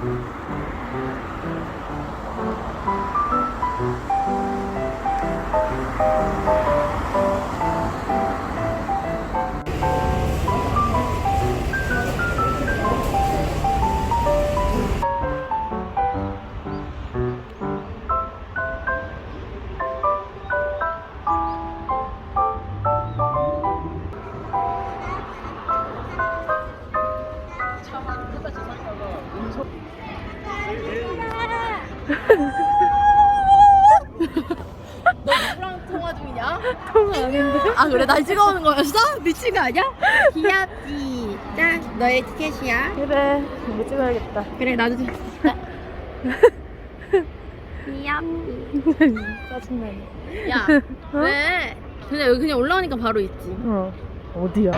嗯 그래 날 찍어오는 거였어? 미친 거 아니야? 귀엽지. 자 너의 티켓이야. 그래 이거 찍어야겠다 그래 나도 좀. 귀엽지. 짜증나네 야 왜? 그냥 여기 그냥 올라오니까 바로 있지. 어 어디야?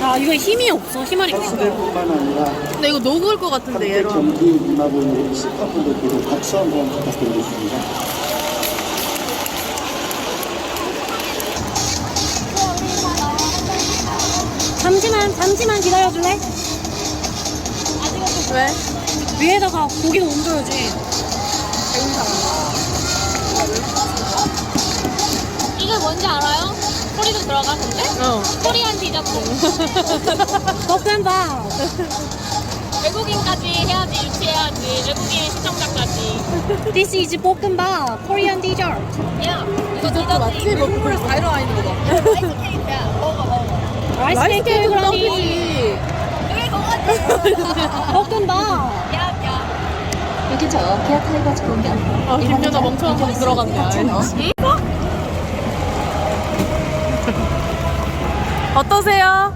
아 이거 힘이 없어 힘을 있고. 뿐만 아니라 근데 이거 녹을 것 같은데 얘로. 경기 우리 스타분들께도 박수 한번 부탁드리겠습니다. 잠시만 잠시만 기다려줄래? 왜? 위에다가 고기를 옮겨야지 뭔지 알아요? 소리도 들어가 근데? 어. 코리안 디저트 볶음밥 외국인까지 해야지 유치해야지 외국인 시청자까지 This is 볶음밥 코리안 디저트 야 이거 디저트 맞지? 다 들어가 있는 거. 아이스 케이크 그럼 떡이지. 볶음밥 여기 저 기아 타이거즈 공연 아 김연아 멍청한 거 들어갔네. 어떠세요?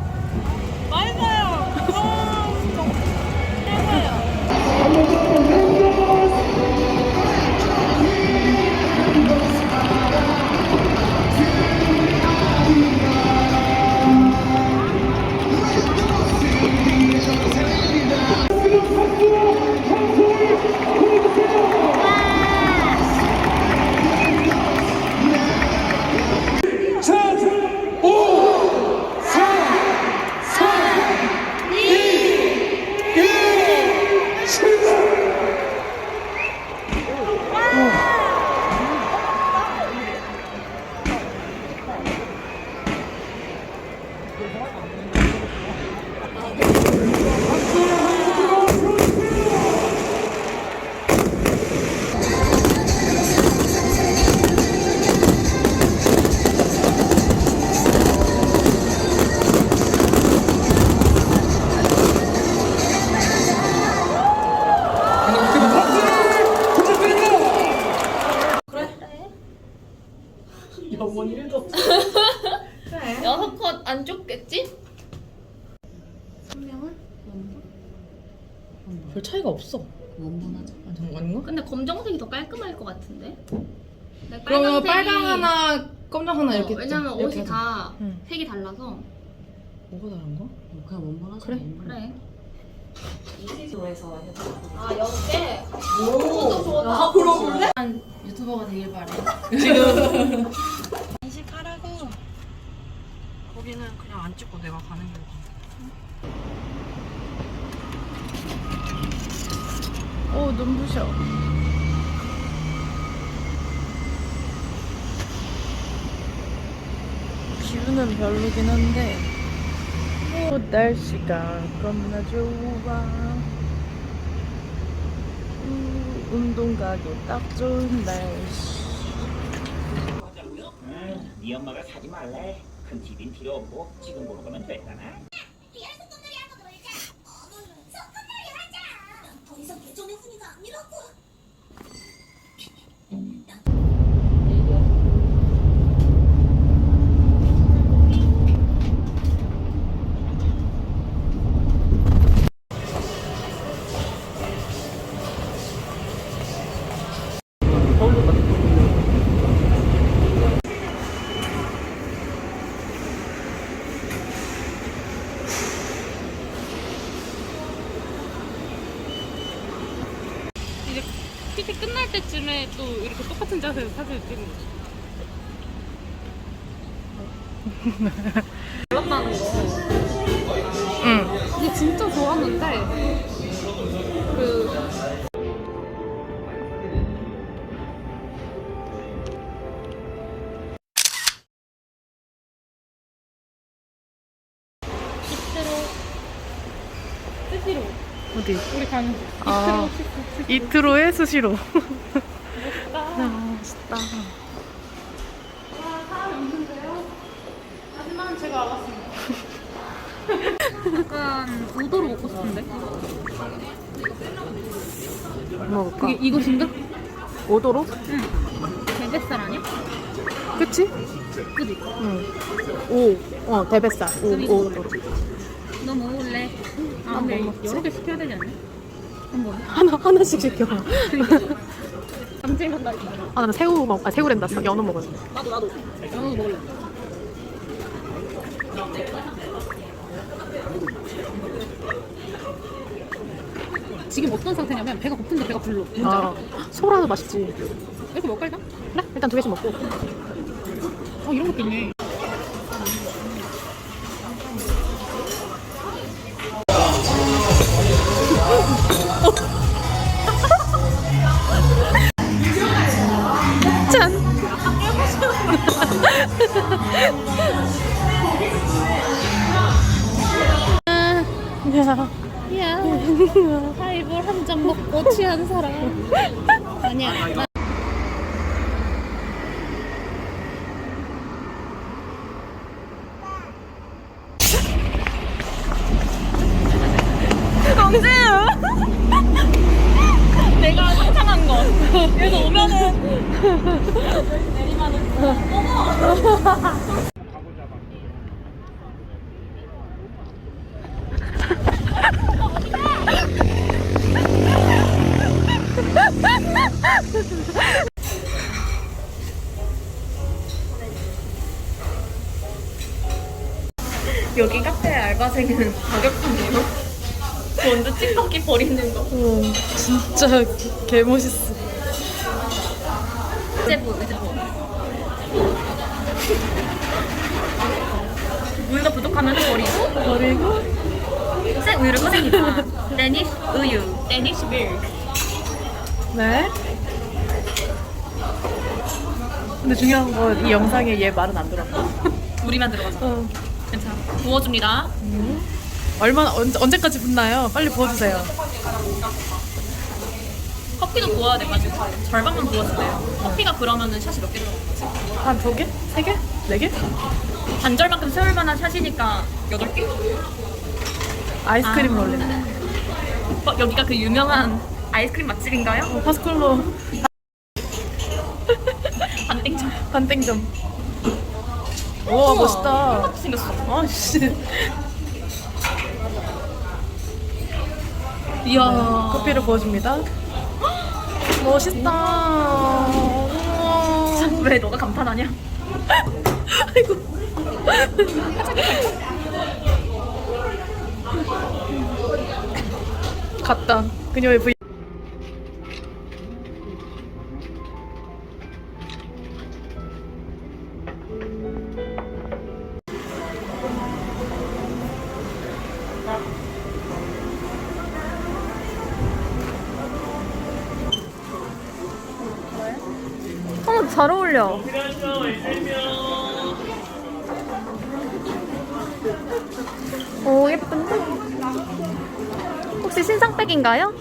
여섯 컷안 좁겠지? 별 차이가 없어 원본하자. 아 정말인가? 근데 검정색이 더 깔끔할 것 같은데? 그러면 빨강 하나, 검정 하나 이렇게. 어, 왜냐면 이렇게 옷이 하자. 다 응. 색이 달라서 뭐가 다른 거? 그냥 원본하자. 그래. 그래 도에서 아 여섯 아, 그럼 볼래? 유튜버가 되길 바래. 인식하라고 거기는 그냥 안 찍고 내가 가는 길로 가 오, 눈부셔. 기분은 별로긴 한데, 오, 날씨가 겁나 좋아. 우, 운동 가기 딱 좋은 날씨. 네 엄마가 사지 말래. 큰 TV는 필요 없고 지금 보는 거면 됐잖아. 이제 PT 끝날 때쯤에 또 이렇게 똑같은 자세로 사진을 찍는 거지. 몰랐다는 거. 응. 이게 진짜 좋았는데 그 어디? 우리 가는 아. 이트로의 수시로. 아, 멋있다. 하지만 제가 알았습니다. 약간 우도로 먹고 싶은데? 먹을까? 이게 이것인가? 오도로? 대뱃살 아니야? 그치? 그지? 응. 오. 어, 대뱃살. 오, 오도로. 너 먹을래? 아 근데? 여러 개 시켜야 되지 않냐? 한 번에? 하나, 하나씩 시켜. 감질만 나 아, 나는 새우 먹, 아, 새우 랜다. 연어 먹을래. 나도 나도 연어도 먹을래 지금 어떤 상태냐면 배가 고픈데 배가 불러 뭔지? 아, 소라도 맛있지. 이렇게 먹을까 일단? 그래? 일단 두 개씩 먹고. 어 이런 것도 있네 야, 야 하이볼 한 잔 먹고 취한 사람 아니야 나 내가 상상한 거 그래서 오면은 여기 카페 알바생은 가격판이에요? 완전 찌꺼기 버리는 거 오, 진짜 개 멋있어. 제부 제부 우유가 부족하면 버리고 그리고, 생 우유를 꺼냅니다 데니쉬 우유 데니쉬 밀크 네. 근데 중요한 건 이 영상에 얘 말은 안 들어가. 우리만 들어가서 어. 괜찮아 부어줍니다 얼마나, 언제, 언제까지 붙나요? 빨리 부어주세요. 커피도 부어야 돼가지고 절반만 부어주세요 커피가 그러면은 샷이 몇 개 들어가지? 한 두 개? 세 개? 네 개? 반절만큼 세울 만한 샷이니까 여덟 개? 아이스크림 아. rolling. 어, 여기가 그 유명한 아이스크림 맛집인가요? 어, 파스콜로 반땡점 반땡점. 우와, 멋있다. 똑같이 생겼어 아, 씨. 이야 커피를 부어줍니다. 멋있다. 우와. 왜 너가 감탄하냐? 아이고. 갔다. 그녀의. 어, 잘 어울려. 오, 예쁜데? 혹시 신상백인가요?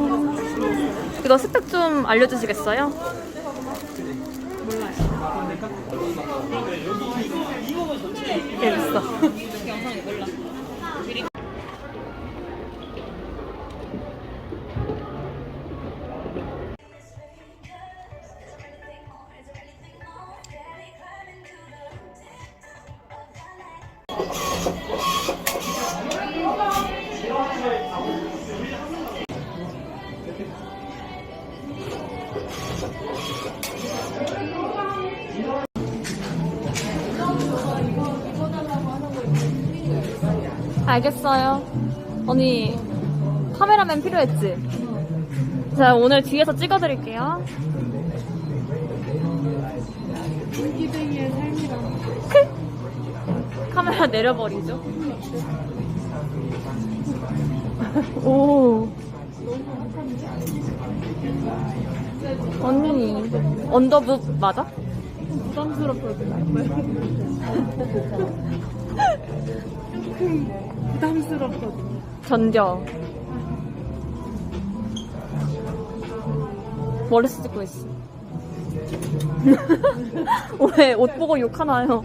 음, 이거 스펙 좀 알려주시겠어요? 예, 있어. 알겠어요. 언니, 카메라맨 필요했지? 자, 오늘 뒤에서 찍어드릴게요. 카메라 내려버리죠. 오. 언니, 언더북 맞아? 부담스럽거든. 부담스럽거든. 전겨. 머리스 찍고 있어. 왜 옷 보고 욕하나요?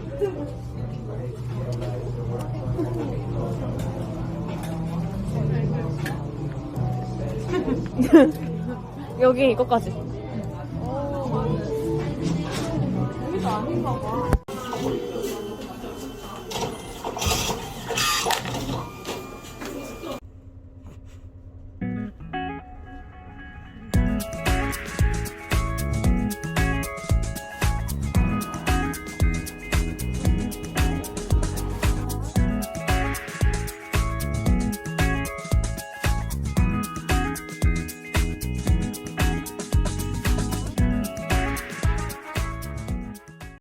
여기 이거까지. 여기도 아닌가 봐.